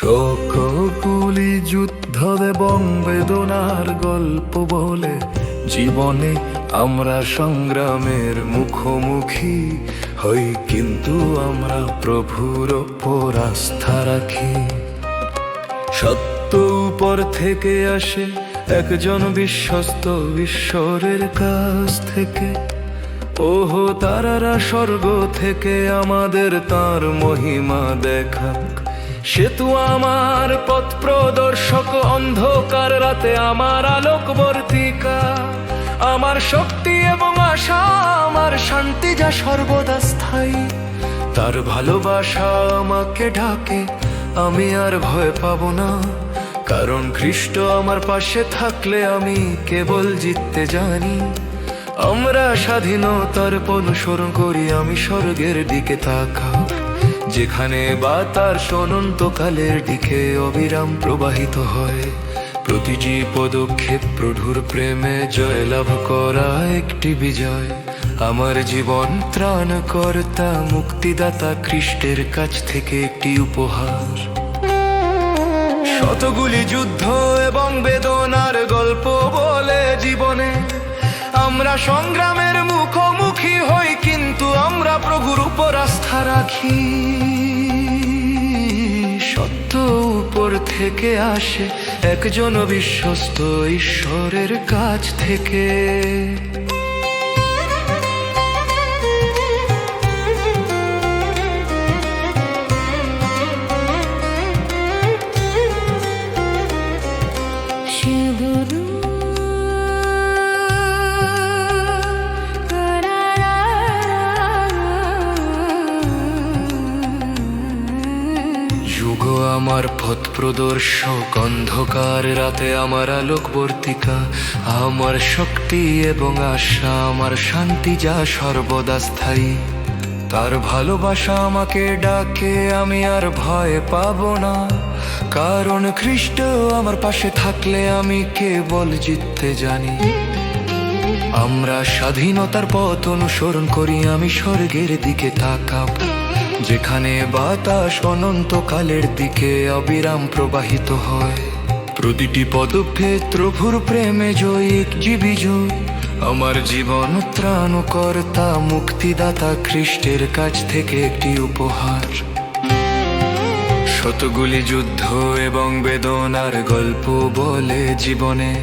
সকলি যুদ্ধ এবং বেদনার গল্প বলে। জীবনে আমরা সংগ্রামের মুখোমুখি হই, কিন্তু আমরা প্রভুর ওপর আস্থা রাখি। সত্য উপর থেকে আসে একজন বিশ্বস্ত ঈশ্বরের কাছ থেকে। ওহো, তারারা স্বর্গ থেকে আমাদের তার মহিমা দেখাক সেতু আমার পথ প্রদর্শক, অন্ধকার রাতে আমার আলোকবর্তিকা আমার শক্তি এবং আশা, আমার শান্তি যা সর্বদা স্থায়ী। তার ভালোবাসা আমাকে ডাকে, আমি আর ভয় পাবো না। কারণ খ্রিস্ট আমার পাশে থাকলে আমি কেবল জিততে জানি। আমরা স্বাধীনতার অনুসরণ করি, আমি স্বর্গের দিকে তাকাও। যেখানে বাতাস অনন্তকালের দিকে অবিরাম প্রবাহিত হয়। প্রতিটি পদক্ষেপ প্রভুর প্রেমে জয়লাভ করা একটি বিজয়। আমার জীবন ত্রাণকর্তা, মুক্তিদাতা, খ্রিস্টের কাছ থেকে একটি উপহার। শতগুলি যুদ্ধ এবং বেদনার গল্প বলে জীবনে। আমরা সংগ্রামের মুখোমুখি হই কিন্তু আমরা প্রভুর উপর আস্থা রাখি। সত্য উপর থেকে আসে একজন বিশ্বস্ত ঈশ্বরের কাছ থেকে। যুগ আমার পথ প্রদর্শক, অন্ধকার রাতে আমার আলোকবর্তিকা। আমার শক্তি এবং আশা, আমার শান্তি যা সর্বদা স্থায়ী। তার ভালোবাসা আমাকে ডাকে, আমি আর ভয় পাবো না। কারণ খ্রিস্ট আমার পাশে থাকলে আমি কেবল জিততে জানি। আমরা স্বাধীনতার পথ অনুসরণ করি, আমি স্বর্গের দিকে তাকাব। যেখানে বাতাস অনন্তকালের দিকে অবিরাম প্রবাহিত হয়। প্রতিটি পদক্ষেপ প্রভুর প্রেমে জয়িক জীবী জয় আমার জীবন ত্রাণকর্তা, মুক্তিদাতা খ্রিস্টের কাছ থেকে একটি উপহার। শতগুলি যুদ্ধ এবং বেদনার গল্প বলে জীবনে।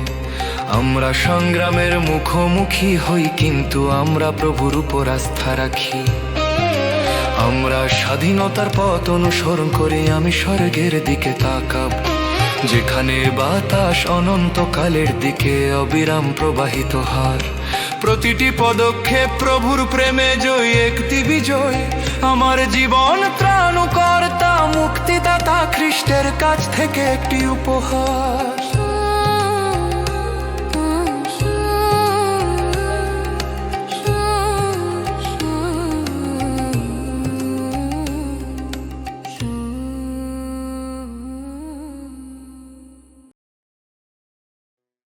আমরা সংগ্রামের মুখোমুখি হই, কিন্তু আমরা প্রভুর উপর আস্থা রাখি। আমরা স্বাধীনতার পথ অনুসরণ করে আমি স্বর্গের দিকে তাকাব। যেখানে বাতাস অনন্তকালের দিকে অবিরাম প্রবাহিত হয় প্রতিটি পদক্ষেপ প্রভুর প্রেমে জয়, একটি বিজয়। আমার জীবন ত্রাণকর্তা, মুক্তিদাতা, খ্রিস্টের কাছ থেকে একটি উপহার।